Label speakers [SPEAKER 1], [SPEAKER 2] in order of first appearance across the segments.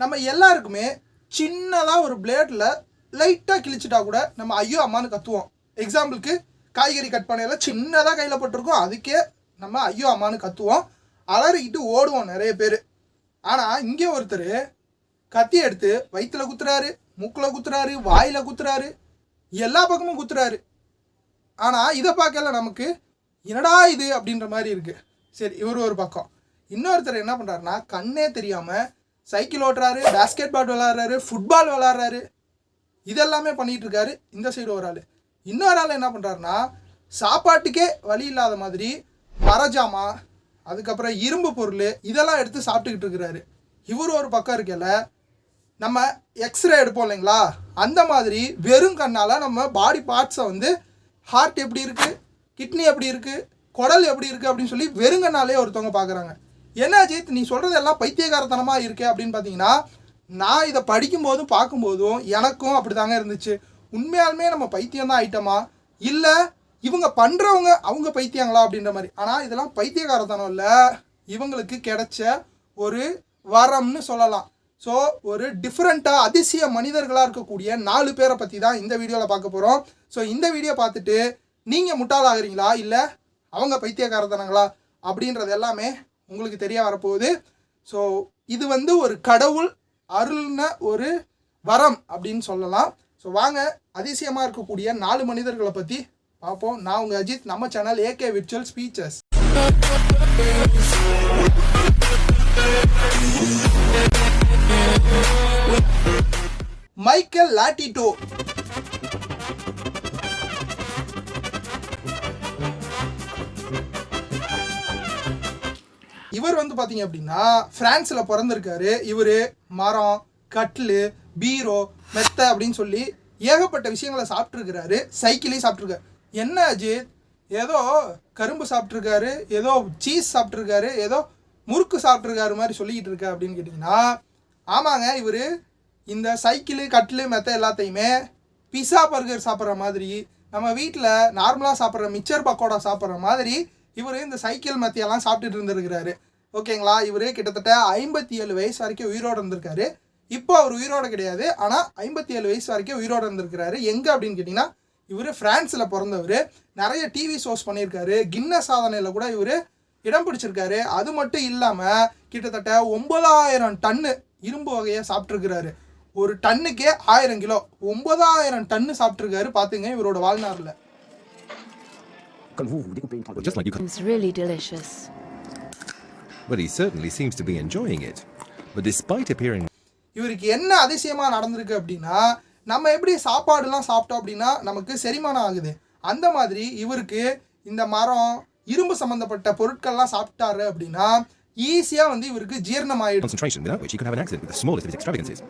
[SPEAKER 1] நம்ம எல்லாருக்குமே சின்னதாக ஒரு பிளேடில் லைட்டாக கிழிச்சிட்டா கூட நம்ம ஐயோ அம்மான்னு கத்துவோம். எக்ஸாம்பிளுக்கு காய்கறி கட் பண்ணையில் சின்னதாக கையில் பட்டிருக்கோம். அதுக்கே நம்ம ஐயோ அம்மான்னு கத்துவோம். அலறிக்கிட்டு ஓடுவோம் நிறைய பேர். ஆனால் இங்கே ஒருத்தர் கத்தி எடுத்து வயிற்றில் குத்துறாரு மூக்கில் குத்துறாரு வாயில் குத்துறாரு எல்லா பக்கமும் குத்துறாரு. ஆனால் இதை பார்க்கல நமக்கு என்னடா இது அப்படின்ற மாதிரி இருக்குது சரி இவர் ஒரு பக்கம். இன்னொருத்தர் என்ன பண்ணுறாருன்னா கண்ணே தெரியாமல் சைக்கிள் ஓட்டுறாரு பேஸ்கெட் பால் விளாட்றாரு ஃபுட்பால் விளாட்றாரு இதெல்லாமே பண்ணிகிட்ருக்காரு இருக்காரு இந்த சைடு ஒரு ஆள். இன்னொரு ஆள் என்ன பண்ணுறாருன்னா சாப்பாட்டுக்கே வழி இல்லாத மாதிரி மரஜாமா அதுக்கப்புறம் இரும்பு பொருள் இதெல்லாம் எடுத்து சாப்பிட்டுக்கிட்டு இருக்கிறாரு. இவர் ஒரு பக்கம் இருக்கல நம்ம எக்ஸ்ரே எடுப்போம் இல்லைங்களா? அந்த மாதிரி வெறும் கண்ணால் நம்ம பாடி பார்ட்ஸை வந்து ஹார்ட் எப்படி இருக்குது கிட்னி எப்படி இருக்குது குடல் எப்படி இருக்குது அப்படின்னு சொல்லி வெறுங்கண்ணாலே ஒருத்தவங்க பார்க்குறாங்க என்ன அஜித் நீ சொல்கிறது எல்லாம் பைத்தியகாரத்தனமாக இருக்கே அப்படின்னு பார்த்தீங்கன்னா நான் இதை படிக்கும்போதும் பார்க்கும்போதும் எனக்கும் அப்படி தாங்க இருந்துச்சு. உண்மையாலுமே நம்ம பைத்தியம் தான் இல்லை இவங்க பண்ணுறவங்க அவங்க பைத்தியங்களா அப்படின்ற மாதிரி. ஆனால் இதெல்லாம் பைத்தியகாரத்தனம் இல்லை. இவங்களுக்கு கிடைச்ச ஒரு வரம்னு சொல்லலாம். ஸோ ஒரு டிஃப்ரெண்ட்டாக அதிசய மனிதர்களாக இருக்கக்கூடிய நாலு பேரை பற்றி தான் இந்த வீடியோவில் பார்க்க போகிறோம் ஸோ இந்த வீடியோ பார்த்துட்டு நீங்கள் முட்டாளாகிறீங்களா? இல்லை அவங்க பைத்தியகாரத்தனங்களா அப்படின்றது எல்லாமே உங்களுக்கு தெரிய வரப்போகுது. ஸோ இது வந்து ஒரு கடவுள் அருள்ன ஒரு வரம் அப்படின்னு சொல்லலாம். ஸோ வாங்க அதிசயமாக இருக்கக்கூடிய நாலு மனிதர்களை பற்றி பார்ப்போம். நான் உங்கள் அஜித் நம்ம channel AK virtual speeches Michael லாட்டிட்டோ இவர் வந்து பார்த்தீங்க அப்படின்னா ஃப்ரான்ஸில் பிறந்திருக்காரு. இவர் மரம் கட்லு பீரோ மெத்தை அப்படின்னு சொல்லி ஏகப்பட்ட விஷயங்களை சாப்பிட்ருக்கிறாரு சைக்கிளையும் சாப்பிட்ருக்காரு என்ன அஜித்? ஏதோ கரும்பு சாப்பிட்ருக்காரு ஏதோ சீஸ் சாப்பிட்ருக்காரு ஏதோ முறுக்கு சாப்பிட்ருக்காரு மாதிரி சொல்லிக்கிட்டு இருக்க அப்படின்னு கேட்டிங்கன்னா ஆமாங்க இவர் இந்த சைக்கிளு கட்லு மெத்த எல்லாத்தையுமே பிஸா பர்கர் சாப்பிட்ற மாதிரி நம்ம வீட்டில் நார்மலாக சாப்பிட்ற மிச்சர் பக்கோடா சாப்பிட்ற மாதிரி இவர் இந்த சைக்கிள் மெத்தையெல்லாம் சாப்பிட்டுட்டு இருந்திருக்கிறாரு. ஓகேங்களா? இவர் கிட்டத்தட்ட ஐம்பத்தி ஏழு வயசு வரைக்கும் உயிரோடு இருந்திருக்காரு. இப்போ அவர் உயிரோட கிடையாது. ஆனால் ஐம்பத்தி ஏழு வயசு வரைக்கும் உயிரோட இருந்திருக்கிறாரு. எங்கே அப்படின்னு கேட்டிங்கன்னா இவர் ஃப்ரான்ஸில் பிறந்தவர். நிறைய டிவி ஷோஸ் பண்ணியிருக்காரு. கின்ன சாதனையில் கூட இவர் இடம் பிடிச்சிருக்காரு. அது மட்டும் இல்லாமல் கிட்டத்தட்ட ஒன்பதாயிரம் டன்னு இரும்பு வகையை சாப்பிட்ருக்கிறாரு ஒரு டன்னுக்கே ஆயிரம் கிலோ. ஒன்பதாயிரம் டன்னு சாப்பிட்ருக்காரு பார்த்துங்க இவரோட வாழ்நாளில்.
[SPEAKER 2] Well, just like you can.
[SPEAKER 3] It's really delicious.
[SPEAKER 2] Well, he certainly seems to be enjoying it. But despite appearing
[SPEAKER 1] இவருக்கு என்ன அதிசயமாக நடந்திருக்கு அப்படின்னா நம்ம எப்படி சாப்பாடுலாம் சாப்பிட்டோம் அப்படின்னா நமக்கு செரிமானம் ஆகுது அந்த மாதிரி இவருக்கு இந்த மரம் இரும்பு சம்மந்தப்பட்ட பொருட்கள்லாம் சாப்பிட்டாரு அப்படின்னா ஈஸியாக வந்து இவருக்கு ஜீரணம்
[SPEAKER 2] extravagances.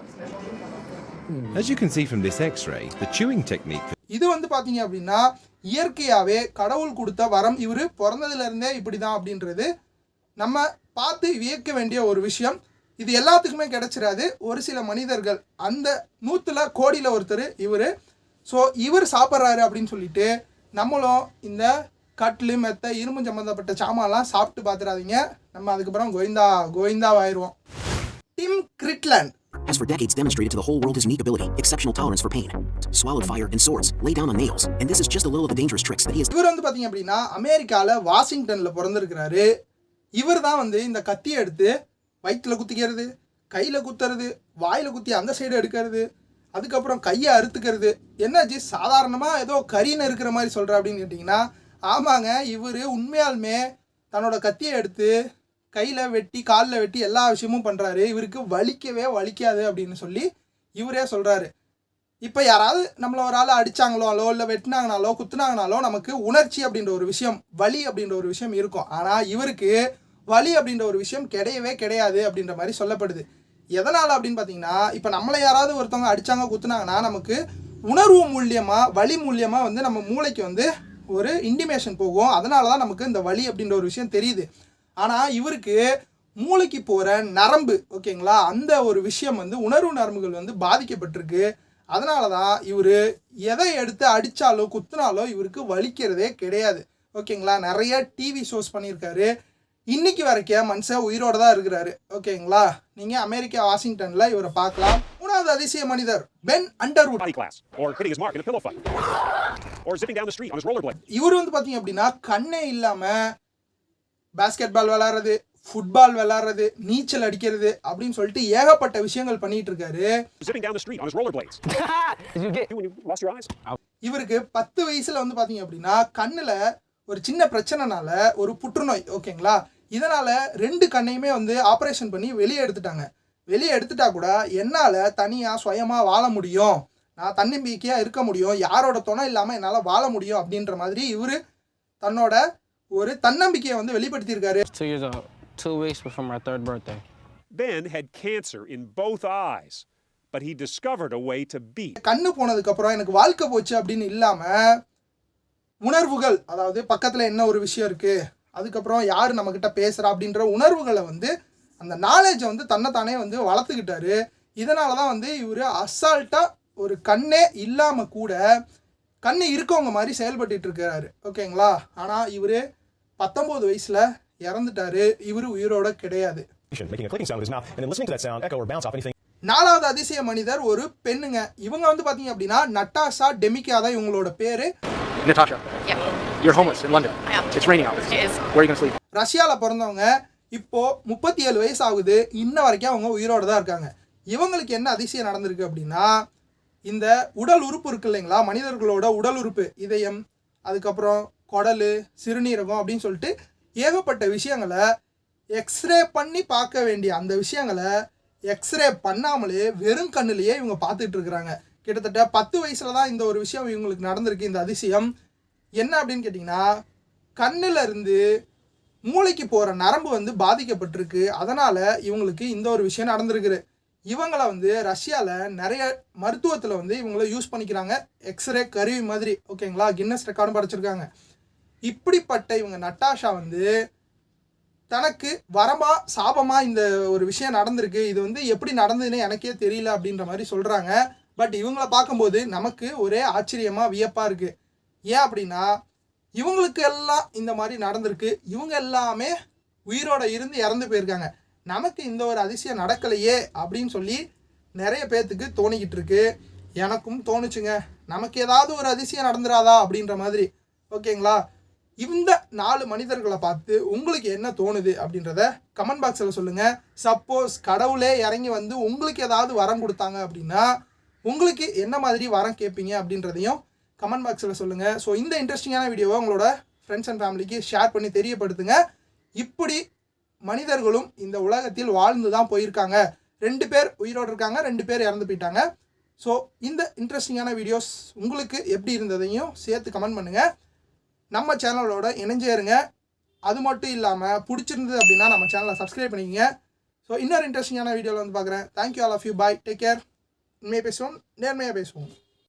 [SPEAKER 2] As you can see from this X-ray, the chewing technique
[SPEAKER 1] இது வந்து பார்த்தீங்க அப்படின்னா இயற்கையாகவே கடவுள் கொடுத்த வரம் இவர் பிறந்ததுலேருந்தே இப்படி தான் அப்படின்றது நம்ம பார்த்து வியக்க வேண்டிய ஒரு விஷயம். இது எல்லாத்துக்குமே கிடைச்சிடாது. ஒரு சில மனிதர்கள் அந்த நூற்றுல கோடியில் ஒருத்தர் இவர். ஸோ இவர் சாப்பிட்றாரு அப்படின்னு சொல்லிட்டு நம்மளும் இந்த கட்லு மெத்த இரும்பு சம்மந்தப்பட்ட சாமான்லாம் சாப்பிட்டு பார்த்துடாதீங்க நம்ம அதுக்கப்புறம் Govinda கோவிந்தாவாயிருவோம். Tim Gridland
[SPEAKER 4] has for decades demonstrated to the whole world his unique ability, exceptional tolerance for pain. Swallowed fire and swords, lay down on nails, and this is just a little of the dangerous tricks that he has
[SPEAKER 1] இவர் வந்து பார்த்தீங்க அப்படின்னா அமெரிக்காவில் வாஷிங்டனில் பிறந்திருக்கிறாரு. இவர் தான் வந்து இந்த கத்தியை எடுத்து வயிற்றில் குத்திக்கிறது கையில் குத்துறது வாயில் குத்தி அந்த சைடு எடுக்கிறது அதுக்கப்புறம் கையை அறுத்துக்கிறது. என்னாச்சு? சாதாரணமாக ஏதோ கரின்னு இருக்கிற மாதிரி சொல்கிற அப்படின்னு கேட்டிங்கன்னா ஆமாங்க இவர் உண்மையாலுமே தன்னோட கத்தியை எடுத்து கையில் வெட்டி காலில் வெட்டி எல்லா விஷயமும் பண்ணுறாரு இவருக்கு வலிக்கவே வலிக்காது அப்படின்னு சொல்லி இவரே சொல்கிறாரு இப்போ யாராவது நம்மளை ஒரு ஆள் அடிச்சாங்களோ இல்லை வெட்டினாங்கனாலோ குத்துனாங்கனாலோ நமக்கு உணர்ச்சி அப்படின்ற ஒரு விஷயம் வலி அப்படின்ற ஒரு விஷயம் இருக்கும். ஆனால் இவருக்கு வலி அப்படின்ற ஒரு விஷயம் கிடையவே கிடையாது அப்படின்ற மாதிரி சொல்லப்படுது. எதனால் அப்படின்னு பார்த்தீங்கன்னா இப்போ நம்மளை யாராவது ஒருத்தவங்க அடிச்சாங்க குத்துனாங்கன்னா நமக்கு உணர்வு மூலியமாக வலி மூலியமாக வந்து நம்ம மூளைக்கு வந்து ஒரு இன்டிமேஷன் போகும். அதனால தான் நமக்கு இந்த வலி அப்படின்ற ஒரு விஷயம் தெரியுது. ஆனால் இவருக்கு மூளைக்கு போகிற நரம்பு ஓகேங்களா? அந்த ஒரு விஷயம் வந்து உணர்வு நரம்புகள் வந்து பாதிக்கப்பட்டிருக்கு. அதனால தான் இவர் எதை எடுத்து அடித்தாலோ குத்துனாலோ இவருக்கு வலிக்கிறதே கிடையாது. ஓகேங்களா? நிறைய டிவி ஷோஸ் பண்ணியிருக்காரு. இன்னைக்கு வரைக்கும் மனுஷன் உயிரோட தான் இருக்கிறாரு. ஓகேங்களா? நீங்கள் அமெரிக்கா வாஷிங்டனில் இவரை பார்க்கலாம். மூணாவது அதிசய மனிதர் பென் அண்டர்வுட். இவர் வந்து பார்த்தீங்க அப்படின்னா கண்ணே இல்லாமல் பாஸ்கெட் பால் விளாட்றது ஃபுட்பால் விளாட்றது நீச்சல் அடிக்கிறது அப்படின்னு சொல்லிட்டு ஏகப்பட்ட விஷயங்கள் பண்ணிட்டு இருக்காரு? இவருக்கு பத்து வயசுல வந்து பார்த்தீங்க அப்படின்னா கண்ணில் ஒரு சின்ன பிரச்சனைனால ஒரு புற்றுநோய் ஓகேங்களா? இதனால ரெண்டு கண்ணையுமே வந்து ஆப்ரேஷன் பண்ணி வெளியே எடுத்துட்டாங்க. வெளியே எடுத்துட்டா கூட என்னால் தனியாக சுயமாக வாழ முடியும். நான் தன்னம்பிக்கையாக இருக்க முடியும். யாரோட துணை இல்லாமல் என்னால் வாழ முடியும் அப்படின்ற மாதிரி இவர் தன்னோட ஒரு தன்னம்பிக்கையை வந்து வெளிப்படுத்தியிருக்காரு.
[SPEAKER 5] Two weeks before my third birthday.
[SPEAKER 3] Ben had cancer in both eyes, but he discovered a way to beat.
[SPEAKER 1] கண்ணு போனதுக்கப்புறம் எனக்கு வாழ்க்கை போச்சு அப்படின்னு இல்லாமல் உணர்வுகள் அதாவது பக்கத்தில் என்ன ஒரு விஷயம் இருக்குது அதுக்கப்புறம் யார் நம்மக்கிட்ட பேசுகிறா அப்படின்ற உணர்வுகளை வந்து அந்த நாலேஜை வந்து தன்னைத்தானே வந்து வளர்த்துக்கிட்டாரு. இதனால தான் வந்து இவர் அசால்ட்டாக ஒரு கண்ணே இல்லாமல் கூட கண்ணு இருக்கவங்க மாதிரி செயல்பட்டுட்டு இருக்காரு ஓகேங்களா ஆனால் இவர் பத்தொம்போது வயசில் இறந்துட்டாரு இவர் உயிரோட கிடையாது
[SPEAKER 6] making a clicking sound with his mouth, and then listening to that sound echo or bounce off anything
[SPEAKER 1] நாலாவது அதிசய மனிதர் ஒரு பெண்ணுங்க இவங்க வந்து பார்த்தீங்க அப்படின்னா நட்டாஷா டெமிகா தான் இவங்களோட பேர்
[SPEAKER 7] Natasha,
[SPEAKER 8] Yeah,
[SPEAKER 7] you're homeless in London.
[SPEAKER 8] Yeah.
[SPEAKER 7] It's raining out.
[SPEAKER 8] it is.
[SPEAKER 7] Where are you gonna sleep?
[SPEAKER 1] ரஷ்யாவில் பிறந்தவங்க இப்போ முப்பத்தி ஏழு வயசு ஆகுது இன்ன வரைக்கும் அவங்க உயிரோட தான் இருக்காங்க இவங்களுக்கு என்ன அதிசயம் நடந்திருக்கு அப்படின்னா இந்த உடல் உறுப்பு இருக்கு இல்லைங்களா மனிதர்களோட உடல் உறுப்பு இதயம் அதுக்கப்புறம் குடல் சிறுநீரகம் அப்படின்னு சொல்லிட்டு ஏகப்பட்ட விஷயங்களை எக்ஸ்ரே பண்ணி பார்க்க வேண்டிய அந்த விஷயங்களை எக்ஸ்ரே பண்ணாமலே வெறும் கண்ணிலேயே இவங்க பார்த்துட்டு இருக்கிறாங்க. கிட்டத்தட்ட பத்து வயசில் தான் இந்த ஒரு விஷயம் இவங்களுக்கு நடந்திருக்கு இந்த அதிசயம். என்ன அப்படின்னு கேட்டிங்கன்னா கண்ணில் இருந்து மூளைக்கு போகிற நரம்பு வந்து பாதிக்கப்பட்டிருக்கு. அதனால் இவங்களுக்கு இந்த ஒரு விஷயம் நடந்திருக்குது. இவங்கள வந்து ரஷ்யாவில் நிறைய மருத்துவத்தில் வந்து இவங்கள யூஸ் பண்ணிக்கிறாங்க. எக்ஸ்ரே கருவி மாதிரி. ஓகேங்களா கின்னஸ் ரெக்கார்டும் படைச்சிருக்காங்க. இப்படிப்பட்ட இவங்க நட்டாஷா வந்து தனக்கு வரமா சாபமா இந்த ஒரு விஷயம் நடந்திருக்கு. இது வந்து எப்படி நடந்ததுன்னு எனக்கே தெரியல அப்படின்ற மாதிரி சொல்கிறாங்க பட் இவங்கள பார்க்கும்போது நமக்கு ஒரே ஆச்சரியமாக வியப்பாக இருக்குது ஏன் அப்படின்னா இவங்களுக்கு எல்லாம் இந்த மாதிரி நடந்திருக்கு. இவங்க எல்லாமே உயிரோட இருந்து இறந்து போயிருக்காங்க. நமக்கு இந்த ஒரு அதிசயம் நடக்கலையே அப்படின்னு சொல்லி நிறைய பேர்த்துக்கு தோணிக்கிட்டு இருக்கு. எனக்கும் தோணுச்சுங்க. நமக்கு ஏதாவது ஒரு அதிசயம் நடந்துராதா அப்படின்ற மாதிரி. ஓகேங்களா? இந்த நாலு மனிதர்களை பார்த்து உங்களுக்கு என்ன தோணுது அப்படின்றத கமெண்ட் பாக்ஸில் சொல்லுங்கள் சப்போஸ் கடவுளே இறங்கி வந்து உங்களுக்கு ஏதாவது வரம் கொடுத்தாங்க அப்படின்னா உங்களுக்கு என்ன மாதிரி வரம் கேட்பீங்க அப்படின்றதையும் கமெண்ட் பாக்ஸில் சொல்லுங்கள் ஸோ இந்த இன்ட்ரெஸ்டிங்கான வீடியோவை உங்களோட ஃப்ரெண்ட்ஸ் அண்ட் ஃபேமிலிக்கு ஷேர் பண்ணி தெரியப்படுத்துங்க. இப்படி மனிதர்களும் இந்த உலகத்தில் வாழ்ந்து தான் போயிருக்காங்க. ரெண்டு பேர் உயிரோடு இருக்காங்க ரெண்டு பேர் இறந்து போயிட்டாங்க. ஸோ இந்த இன்ட்ரெஸ்டிங்கான வீடியோஸ் உங்களுக்கு எப்படி இருந்ததையும் சேர்த்து கமெண்ட் பண்ணுங்கள் நம்ம சேனலோட இணைஞ்சேருங்க. அது மட்டும் இல்லாமல் பிடிச்சிருந்தது அப்படின்னா நம்ம சேனலை சப்ஸ்கிரைப் பண்ணிக்கங்க. ஸோ இன்னொரு இன்ட்ரெஸ்டிங்கான வீடியோவில் வந்து பார்க்குறேன். Thank you all of you bye take care உண்மையை பேசுவோம் நேர்மையாக பேசுவோம்.